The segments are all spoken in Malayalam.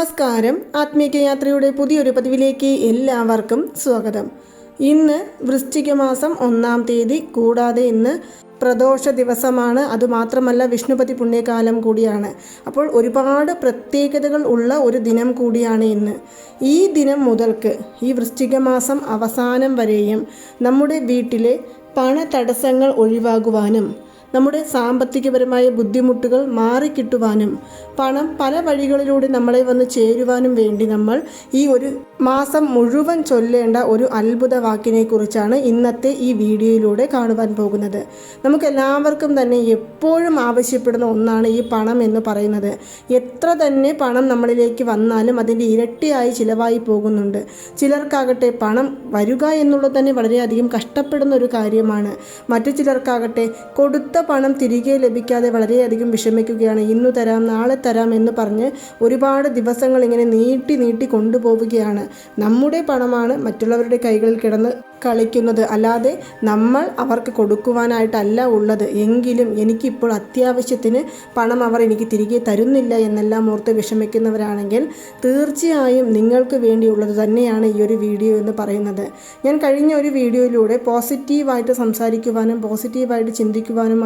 നമസ്കാരം. ആത്മീക യാത്രയുടെ പുതിയൊരു പതിവിലേക്ക് എല്ലാവർക്കും സ്വാഗതം. ഇന്ന് വൃശ്ചിക മാസം ഒന്നാം തീയതി. കൂടാതെ ഇന്ന് പ്രദോഷ ദിവസമാണ്. അതുമാത്രമല്ല വിഷ്ണുപതി പുണ്യകാലം കൂടിയാണ്. അപ്പോൾ ഒരുപാട് പ്രത്യേകതകൾ ഉള്ള ഒരു ദിനം കൂടിയാണ് ഇന്ന്. ഈ ദിനം മുതൽക്ക് ഈ വൃശ്ചിക മാസം അവസാനം വരെയും നമ്മുടെ വീട്ടിലെ പണ തടസ്സങ്ങൾ ഒഴിവാകുവാനും നമ്മുടെ സാമ്പത്തികപരമായ ബുദ്ധിമുട്ടുകൾ മാറിക്കിട്ടുവാനും പണം പല വഴികളിലൂടെ നമ്മളെ വന്ന് ചേരുവാനും വേണ്ടി നമ്മൾ ഈ ഒരു മാസം മുഴുവൻ ചൊല്ലേണ്ട ഒരു അത്ഭുത വാക്കിനെ കുറിച്ചാണ് ഇന്നത്തെ ഈ വീഡിയോയിലൂടെ കാണുവാൻ പോകുന്നത്. നമുക്ക് എല്ലാവർക്കും തന്നെ എപ്പോഴും ആവശ്യപ്പെടുന്ന ഒന്നാണ് ഈ പണം എന്ന് പറയുന്നത്. എത്ര തന്നെ പണം നമ്മളിലേക്ക് വന്നാലും അതിന്റെ ഇരട്ടിയായി ചിലവായി പോകുന്നുണ്ട്. ചിലർക്കാകട്ടെ പണം വരിക എന്നുള്ളത് തന്നെ വളരെയധികം കഷ്ടപ്പെടുന്ന ഒരു കാര്യമാണ്. മറ്റു ചിലർക്കാകട്ടെ കൊടുത്ത പണം തിരികെ ലഭിക്കാതെ വളരെയധികം വിഷമിക്കുകയാണ്. ഇന്നു തരാം നാളെ തരാം എന്ന് പറഞ്ഞ് ഒരുപാട് ദിവസങ്ങൾ ഇങ്ങനെ നീട്ടി നീട്ടി കൊണ്ടുപോവുകയാണ്. നമ്മുടെ പണമാണ് മറ്റുള്ളവരുടെ കൈകളിൽ കിടന്ന് കളിക്കുന്നത്. അല്ലാതെ നമ്മൾ അവർക്ക് കൊടുക്കുവാനായിട്ടല്ല ഉള്ളത്. എങ്കിലും എനിക്കിപ്പോൾ അത്യാവശ്യത്തിന് പണം അവർ എനിക്ക് തിരികെ തരുന്നില്ല എന്നെല്ലാം ഓർത്ത് വിഷമിക്കുന്നവരാണെങ്കിൽ തീർച്ചയായും നിങ്ങൾക്ക് വേണ്ടിയുള്ളത് തന്നെയാണ് ഈ ഒരു വീഡിയോ എന്ന് പറയുന്നത്. ഞാൻ കഴിഞ്ഞ ഒരു വീഡിയോയിലൂടെ പോസിറ്റീവായിട്ട് സംസാരിക്കുവാനും പോസിറ്റീവായിട്ട്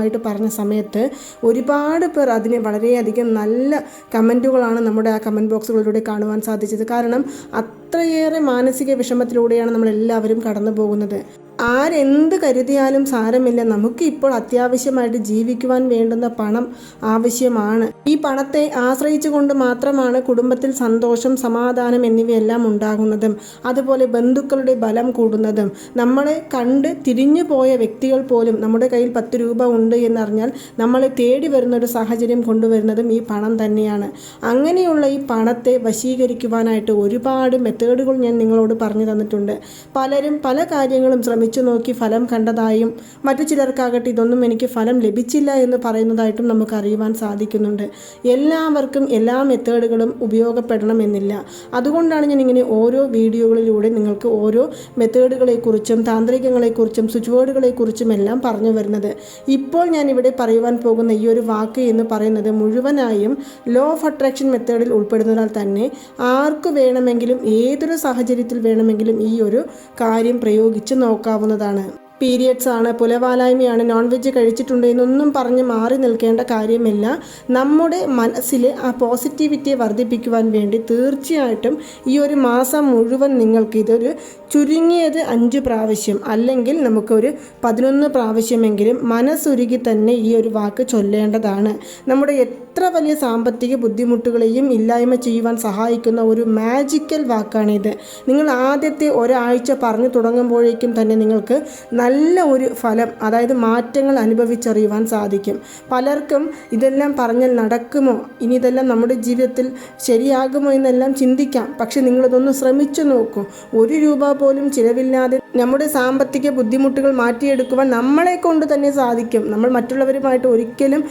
ചിന്തിക്കുവാനുമായിട്ട് പറഞ്ഞ സമയത്ത് ഒരുപാട് പേർ അതിനെ വളരെയധികം നല്ല കമന്റുകളാണ് നമ്മുടെ ആ കമന്റ് ബോക്സുകളിലൂടെ കാണുവാൻ സാധിച്ചത്. കാരണം അത്രയേറെ മാനസിക വിഷമത്തിലൂടെയാണ് നമ്മൾ എല്ലാവരും കടന്നു പോകുന്നത് ആരെന്ത് കരുതിയാലും സാരമില്ല. നമുക്ക് ഇപ്പോൾ അത്യാവശ്യമായിട്ട് ജീവിക്കുവാൻ വേണ്ടുന്ന പണം ആവശ്യമാണ്. ഈ പണത്തെ ആശ്രയിച്ചു കൊണ്ട് മാത്രമാണ് കുടുംബത്തിൽ സന്തോഷം സമാധാനം എന്നിവയെല്ലാം ഉണ്ടാകുന്നതും അതുപോലെ ബന്ധുക്കളുടെ ബലം കൂടുന്നതും. നമ്മളെ കണ്ട് തിരിഞ്ഞു പോയ വ്യക്തികൾ പോലും നമ്മുടെ കയ്യിൽ പത്ത് രൂപ ഉണ്ട് എന്നറിഞ്ഞാൽ നമ്മളെ തേടി വരുന്ന ഒരു സാഹചര്യം കൊണ്ടുവരുന്നതും ഈ പണം തന്നെയാണ്. അങ്ങനെയുള്ള ഈ പണത്തെ വശീകരിക്കുവാനായിട്ട് ഒരുപാട് മെത്തേഡുകൾ ഞാൻ നിങ്ങളോട് പറഞ്ഞു തന്നിട്ടുണ്ട്. പലരും പല കാര്യങ്ങളും ശ്രമിച്ചു നോക്കി ഫലം കണ്ടതായും മറ്റു ചിലർക്കാകട്ടെ ഇതൊന്നും എനിക്ക് ഫലം ലഭിച്ചില്ല എന്ന് പറയുന്നതായിട്ടും നമുക്ക് അറിയുവാൻ സാധിക്കുന്നുണ്ട്. എല്ലാവർക്കും എല്ലാ മെത്തേഡുകളും ഉപയോഗപ്പെടണമെന്നില്ല. അതുകൊണ്ടാണ് ഞാൻ ഇങ്ങനെ ഓരോ വീഡിയോകളിലൂടെ നിങ്ങൾക്ക് ഓരോ മെത്തേഡുകളെക്കുറിച്ചും താന്ത്രികങ്ങളെക്കുറിച്ചും സ്വിച്ച് വേർഡുകളെക്കുറിച്ചും എല്ലാം പറഞ്ഞു വരുന്നത്. ഇപ്പോൾ ഞാൻ ഇവിടെ പറയുവാൻ പോകുന്ന ഈ ഒരു വാക്ക് എന്ന് പറയുന്നത് മുഴുവനായും ലോ ഓഫ് അട്രാക്ഷൻ മെത്തേഡിൽ ഉൾപ്പെടുന്നതിനാൽ തന്നെ ആർക്ക് വേണമെങ്കിലും ഏതൊരു സാഹചര്യത്തിൽ വേണമെങ്കിലും ഈ ഒരു കാര്യം പ്രയോഗിച്ച് നോക്കാവുന്നതാണ് പീരിയഡ്സ് ആണ് പുലവാലായ്മയാണ് നോൺ വെജ് കഴിച്ചിട്ടുണ്ട് എന്നൊന്നും പറഞ്ഞ് മാറി നിൽക്കേണ്ട കാര്യമില്ല. നമ്മുടെ മനസ്സിൽ ആ പോസിറ്റിവിറ്റിയെ വർദ്ധിപ്പിക്കുവാൻ വേണ്ടി തീർച്ചയായിട്ടും ഈ ഒരു മാസം മുഴുവൻ നിങ്ങൾക്ക് ഇതൊരു ചുരുങ്ങിയത് അഞ്ച് പ്രാവശ്യം അല്ലെങ്കിൽ നമുക്കൊരു പതിനൊന്ന് പ്രാവശ്യമെങ്കിലും മനസ്സുരുകി തന്നെ ഈ ഒരു വാക്ക് ചൊല്ലേണ്ടതാണ്. നമ്മുടെ എത്ര വലിയ സാമ്പത്തിക ബുദ്ധിമുട്ടുകളെയും ഇല്ലായ്മ ചെയ്യുവാൻ സഹായിക്കുന്ന ഒരു മാജിക്കൽ വാക്കാണിത്. നിങ്ങൾ ആദ്യത്തെ ഒരാഴ്ച പറഞ്ഞു തുടങ്ങുമ്പോഴേക്കും തന്നെ നിങ്ങൾക്ക് നല്ല ഒരു ഫലം അതായത് മാറ്റങ്ങൾ അനുഭവിച്ചറിയുവാൻ സാധിക്കും. പലർക്കും ഇതെല്ലാം പറഞ്ഞാൽ നടക്കുമോ? ഇനി ഇതെല്ലാം നമ്മുടെ ജീവിതത്തിൽ ശരിയാകുമോ എന്നെല്ലാം ചിന്തിക്കാം. പക്ഷെ നിങ്ങളിതൊന്ന് ശ്രമിച്ചു നോക്കൂ. ഒരു രൂപ പോലും ചിലവില്ലാതെ നമ്മുടെ സാമ്പത്തിക ബുദ്ധിമുട്ടുകൾ മാറ്റിയെടുക്കുവാൻ നമ്മളെ കൊണ്ട് തന്നെ സാധിക്കും. നമ്മൾ മറ്റുള്ളവരുമായിട്ട് ഒരിക്കലും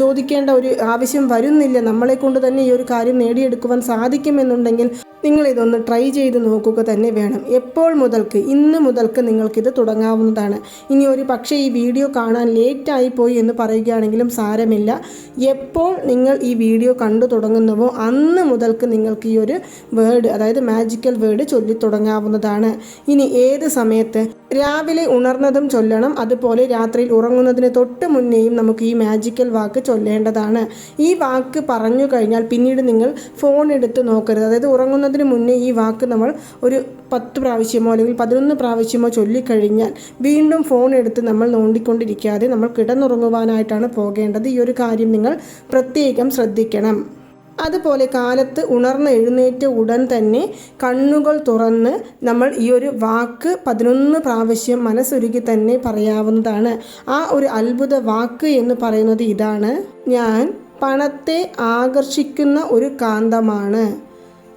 ചോദിക്കേണ്ട ഒരു ആവശ്യം വരുന്നില്ല. നമ്മളെ കൊണ്ട് തന്നെ ഈ ഒരു കാര്യം നേടിയെടുക്കുവാൻ സാധിക്കുമെന്നുണ്ടെങ്കിൽ നിങ്ങൾ ഇതൊന്ന് ട്രൈ ചെയ്ത് നോക്കുക തന്നെ വേണം. എപ്പോൾ മുതൽക്ക് ഇന്ന് മുതൽക്ക് നിങ്ങൾക്കിത് തുടങ്ങാവുന്നതാണ്. ഇനി ഒരു പക്ഷേ ഈ വീഡിയോ കാണാൻ ലേറ്റായി പോയി എന്ന് പറയുകയാണെങ്കിലും സാരമില്ല. എപ്പോൾ നിങ്ങൾ ഈ വീഡിയോ കണ്ടു തുടങ്ങുന്നുവോ അന്ന് മുതൽക്ക് നിങ്ങൾക്ക് ഈ ഒരു വേർഡ് അതായത് മാജിക്കൽ വേർഡ് ചൊല്ലി തുടങ്ങാവുന്നതാണ് ഇനി ഏത് സമയത്ത് രാവിലെ ഉണർന്നതും ചൊല്ലണം. അതുപോലെ രാത്രിയിൽ ഉറങ്ങുന്നതിന് തൊട്ട് മുന്നേയും നമുക്ക് ഈ മാജിക്കൽ വാക്ക് ചൊല്ലേണ്ടതാണ്. ഈ വാക്ക് പറഞ്ഞു കഴിഞ്ഞാൽ പിന്നീട് നിങ്ങൾ ഫോൺ എടുത്ത് നോക്കരുത്. അതായത് ഉറങ്ങുന്നതിന് മുന്നേ ഈ വാക്ക് നമ്മൾ ഒരു പത്ത് പ്രാവശ്യമോ അല്ലെങ്കിൽ പതിനൊന്ന് പ്രാവശ്യമോ ചൊല്ലിക്കഴിഞ്ഞാൽ വീണ്ടും ഫോൺ എടുത്ത് നമ്മൾ നോണ്ടിക്കൊണ്ടിരിക്കാതെ നമ്മൾ കിടന്നുറങ്ങുവാനായിട്ടാണ് പോകേണ്ടത്. ഈ ഒരു കാര്യം നിങ്ങൾ പ്രത്യേകം ശ്രദ്ധിക്കണം. അതുപോലെ കാലത്ത് ഉണർന്ന് എഴുന്നേറ്റ ഉടൻ തന്നെ കണ്ണുകൾ തുറന്ന് നമ്മൾ ഈ ഒരു വാക്ക് പതിനൊന്ന് പ്രാവശ്യം മനസ്സൊരുക്കി തന്നെ പറയാവുന്നതാണ്. ആ ഒരു അത്ഭുത വാക്ക് എന്ന് പറയുന്നത് ഇതാണ്. ഞാൻ പണത്തെ ആകർഷിക്കുന്ന ഒരു കാന്തമാണ്.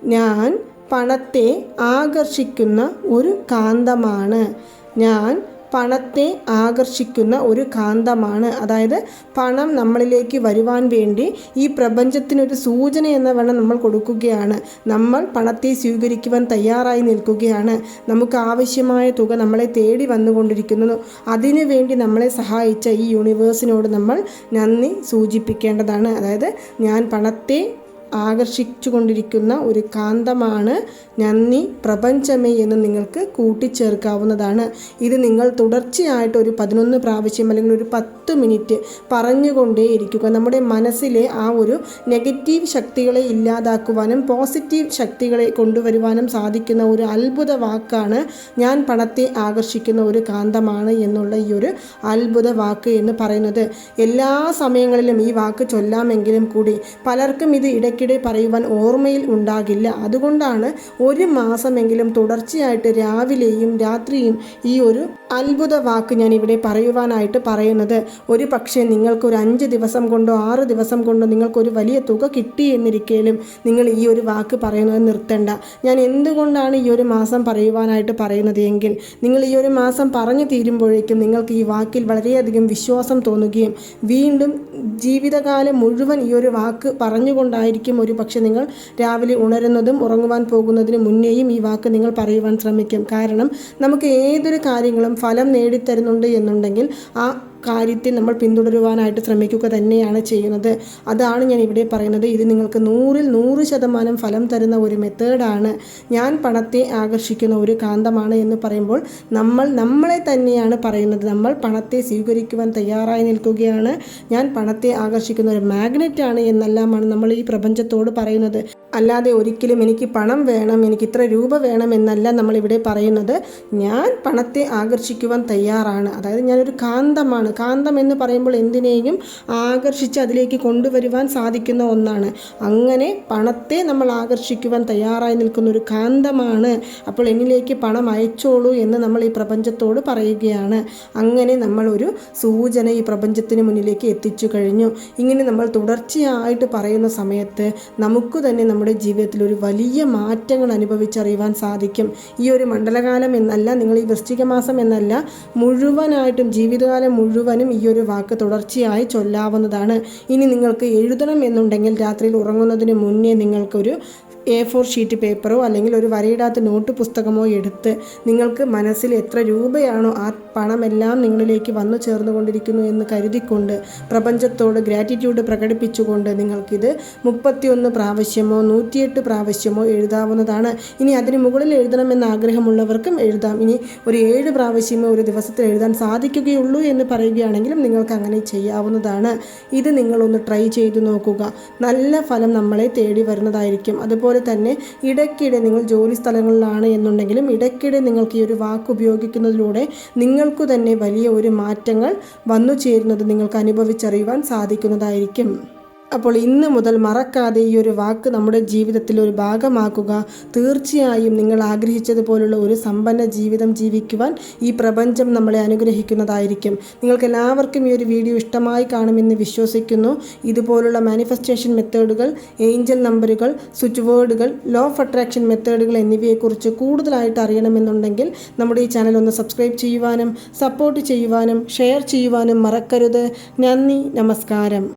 ഞാൻ പണത്തെ ആകർഷിക്കുന്ന ഒരു കാന്തമാണ്. ഞാൻ പണത്തെ ആകർഷിക്കുന്ന ഒരു കാന്തമാണ്. അതായത് പണം നമ്മളിലേക്ക് വരുവാൻ വേണ്ടി ഈ പ്രപഞ്ചത്തിനൊരു സൂചന എന്ന വേണം നമ്മൾ കൊടുക്കുകയാണ്. നമ്മൾ പണത്തെ സ്വീകരിക്കുവാൻ തയ്യാറായി നിൽക്കുകയാണ്. നമുക്ക് ആവശ്യമായ തുക നമ്മളെ തേടി വന്നുകൊണ്ടിരിക്കുന്നു. അതിനു വേണ്ടി നമ്മളെ സഹായിച്ച ഈ യൂണിവേഴ്സിനോട് നമ്മൾ നന്ദി സൂചിപ്പിക്കേണ്ടതാണ്. അതായത് ഞാൻ പണത്തെ ആകർഷിച്ചു കൊണ്ടിരിക്കുന്ന ഒരു കാന്തമാണ് നന്ദി പ്രപഞ്ചമേ എന്ന് നിങ്ങൾക്ക് കൂട്ടിച്ചേർക്കാവുന്നതാണ്. ഇത് നിങ്ങൾ തുടർച്ചയായിട്ട് ഒരു പതിനൊന്ന് പ്രാവശ്യം അല്ലെങ്കിൽ ഒരു പത്ത് മിനിറ്റ് പറഞ്ഞുകൊണ്ടേയിരിക്കുക നമ്മുടെ മനസ്സിലെ ആ ഒരു നെഗറ്റീവ് ശക്തികളെ ഇല്ലാതാക്കുവാനും പോസിറ്റീവ് ശക്തികളെ കൊണ്ടുവരുവാനും സാധിക്കുന്ന ഒരു അത്ഭുത വാക്കാണ് ഞാൻ പണത്തെ ആകർഷിക്കുന്ന ഒരു കാന്തമാണ് എന്നുള്ള ഈ ഒരു അത്ഭുത വാക്ക് എന്ന് പറയുന്നത്. എല്ലാ സമയങ്ങളിലും ഈ വാക്ക് ചൊല്ലാമെങ്കിലും കൂടി പലർക്കും ഇത് ഇടയ്ക്കിടെ പറയുവാൻ ഓർമ്മയിൽ ഉണ്ടാകില്ല. അതുകൊണ്ടാണ് ഒരു മാസമെങ്കിലും തുടർച്ചയായിട്ട് രാവിലെയും രാത്രിയും ഈ ഒരു അത്ഭുത വാക്ക് ഞാൻ ഇവിടെ പറയുവാനായിട്ട് പറയുന്നത്. ഒരു പക്ഷേ നിങ്ങൾക്കൊരു അഞ്ച് ദിവസം കൊണ്ടോ ആറ് ദിവസം കൊണ്ടോ നിങ്ങൾക്കൊരു വലിയ തുക കിട്ടി എന്നിരിക്കലും നിങ്ങൾ ഈ ഒരു വാക്ക് പറയുന്നത് നിർത്തേണ്ട. ഞാൻ എന്തുകൊണ്ടാണ് ഈ ഒരു മാസം പറയുവാനായിട്ട് പറയുന്നത് എങ്കിൽ നിങ്ങൾ ഈ ഒരു മാസം പറഞ്ഞു തീരുമ്പോഴേക്കും നിങ്ങൾക്ക് ഈ വാക്കിൽ വളരെയധികം വിശ്വാസം തോന്നുകയും വീണ്ടും ജീവിതകാലം മുഴുവൻ ഈ ഒരു വാക്ക് പറഞ്ഞുകൊണ്ടായിരിക്കും ഒരു പക്ഷെ നിങ്ങൾ രാവിലെ ഉണരുന്നതും ഉറങ്ങുവാൻ പോകുന്നതിന് മുന്നേയും ഈ വാക്ക് നിങ്ങൾ പറയുവാൻ ശ്രമിക്കും. കാരണം നമുക്ക് ഏതൊരു കാര്യങ്ങളും ഫലം നേടിത്തരുന്നുണ്ട് എന്നുണ്ടെങ്കിൽ ആ കാര്യത്തെ നമ്മൾ പിന്തുടരുവാനായിട്ട് ശ്രമിക്കുക തന്നെയാണ് ചെയ്യുന്നത്. അതാണ് ഞാൻ ഇവിടെ പറയുന്നത്. ഇത് നിങ്ങൾക്ക് നൂറിൽ നൂറ് ശതമാനം ഫലം തരുന്ന ഒരു മെത്തേഡാണ്. ഞാൻ പണത്തെ ആകർഷിക്കുന്ന ഒരു കാന്തമാണ് എന്ന് പറയുമ്പോൾ നമ്മൾ നമ്മളെ തന്നെയാണ് പറയുന്നത്. നമ്മൾ പണത്തെ സ്വീകരിക്കുവാൻ തയ്യാറായി നിൽക്കുകയാണ്. ഞാൻ പണത്തെ ആകർഷിക്കുന്ന ഒരു മാഗ്നറ്റാണ് എന്നെല്ലാമാണ് നമ്മൾ ഈ പ്രപഞ്ചത്തോട് പറയുന്നത്. അല്ലാതെ ഒരിക്കലും എനിക്ക് പണം വേണം എനിക്ക് ഇത്ര രൂപ വേണം എന്നല്ല നമ്മളിവിടെ പറയുന്നത്. ഞാൻ പണത്തെ ആകർഷിക്കുവാൻ തയ്യാറാണ്. അതായത് ഞാനൊരു കാന്തമാണ്. കാന്തം എന്ന് പറയുമ്പോൾ എന്തിനേയും ആകർഷിച്ച് അതിലേക്ക് കൊണ്ടുവരുവാൻ സാധിക്കുന്ന ഒന്നാണ്. അങ്ങനെ പണത്തെ നമ്മൾ ആകർഷിക്കുവാൻ തയ്യാറായി നിൽക്കുന്ന ഒരു കാന്തമാണ്. അപ്പോൾ എന്നിലേക്ക് പണം അയച്ചോളൂ എന്ന് നമ്മൾ ഈ പ്രപഞ്ചത്തോട് പറയുകയാണ്. അങ്ങനെ നമ്മളൊരു സൂചന ഈ പ്രപഞ്ചത്തിന് മുന്നിലേക്ക് എത്തിച്ചു കഴിഞ്ഞു. ഇങ്ങനെ നമ്മൾ തുടർച്ചയായിട്ട് പറയുന്ന സമയത്ത് നമുക്ക് തന്നെ ജീവിതത്തിൽ ഒരു വലിയ മാറ്റങ്ങൾ അനുഭവിച്ചറിയുവാൻ സാധിക്കും. ഈ ഒരു മണ്ഡലകാലം എന്നല്ല നിങ്ങൾ ഈ വൃശ്ചിക മാസം എന്നല്ല മുഴുവനായിട്ടും ജീവിതകാലം മുഴുവനും ഈ ഒരു വാക്ക് തുടർച്ചയായി ചൊല്ലാവുന്നതാണ്. ഇനി നിങ്ങൾക്ക് എഴുതണം എന്നുണ്ടെങ്കിൽ രാത്രിയിൽ ഉറങ്ങുന്നതിന് മുന്നേ നിങ്ങൾക്കൊരു എ ഫോർ ഷീറ്റ് പേപ്പറോ അല്ലെങ്കിൽ ഒരു വരയിടാത്ത നോട്ട് പുസ്തകമോ എടുത്ത് നിങ്ങൾക്ക് മനസ്സിൽ എത്ര രൂപയാണോ ആ പണമെല്ലാം നിങ്ങളിലേക്ക് വന്നു ചേർന്നുകൊണ്ടിരിക്കുന്നു എന്ന് കരുതിക്കൊണ്ട് പ്രപഞ്ചത്തോട് ഗ്രാറ്റിറ്റ്യൂഡ് പ്രകടിപ്പിച്ചുകൊണ്ട് നിങ്ങൾക്കിത് മുപ്പത്തിയൊന്ന് പ്രാവശ്യമോ നൂറ്റിയെട്ട് പ്രാവശ്യമോ എഴുതാവുന്നതാണ്. ഇനി അതിന് മുകളിൽ എഴുതണമെന്ന് ആഗ്രഹമുള്ളവർക്കും എഴുതാം. ഇനി ഒരു ഏഴ് പ്രാവശ്യമോ ഒരു ദിവസത്തിൽ എഴുതാൻ സാധിക്കുകയുള്ളൂ എന്ന് പറയുകയാണെങ്കിലും നിങ്ങൾക്ക് അങ്ങനെ ചെയ്യാവുന്നതാണ്. ഇത് നിങ്ങളൊന്ന് ട്രൈ ചെയ്ത് നോക്കുക. നല്ല ഫലം നമ്മളെ തേടി വരുന്നതായിരിക്കും. അതുപോലെ തന്നെ ഇടയ്ക്കിടെ നിങ്ങൾ ജോലി സ്ഥലങ്ങളിലാണ് എന്നുണ്ടെങ്കിലും ഇടയ്ക്കിടെ നിങ്ങൾക്ക് ഈ ഒരു വാക്ക് ഉപയോഗിക്കുന്നതിലൂടെ നിങ്ങൾക്ക് തന്നെ വലിയ ഒരു മാറ്റങ്ങൾ വന്നു ചേരുന്നത് നിങ്ങൾക്ക് അനുഭവിച്ചറിയുവാൻ സാധിക്കുന്നതായിരിക്കും. അപ്പോൾ ഇന്ന് മുതൽ മറക്കാതെ ഈ ഒരു വാക്ക് നമ്മുടെ ജീവിതത്തിൽ ഒരു ഭാഗമാക്കുക. തീർച്ചയായും നിങ്ങൾ ആഗ്രഹിച്ചതുപോലുള്ള ഒരു സമ്പന്ന ജീവിതം ജീവിക്കുവാൻ ഈ പ്രപഞ്ചം നമ്മളെ അനുഗ്രഹിക്കുന്നതായിരിക്കും. നിങ്ങൾക്ക് എല്ലാവർക്കും ഈ ഒരു വീഡിയോ ഇഷ്ടമായി കാണുമെന്ന് വിശ്വസിക്കുന്നു. ഇതുപോലുള്ള മാനിഫെസ്റ്റേഷൻ മെത്തേഡുകൾ ഏഞ്ചൽ നമ്പറുകൾ സ്വിച്ച് വേർഡുകൾ ലോ ഓഫ് അട്രാക്ഷൻ മെത്തേഡുകൾ എന്നിവയെക്കുറിച്ച് കൂടുതലായിട്ട് അറിയണമെന്നുണ്ടെങ്കിൽ നമ്മുടെ ഈ ചാനൽ ഒന്ന് സബ്സ്ക്രൈബ് ചെയ്യുവാനും സപ്പോർട്ട് ചെയ്യുവാനും ഷെയർ ചെയ്യുവാനും മറക്കരുത്. നന്ദി നമസ്കാരം.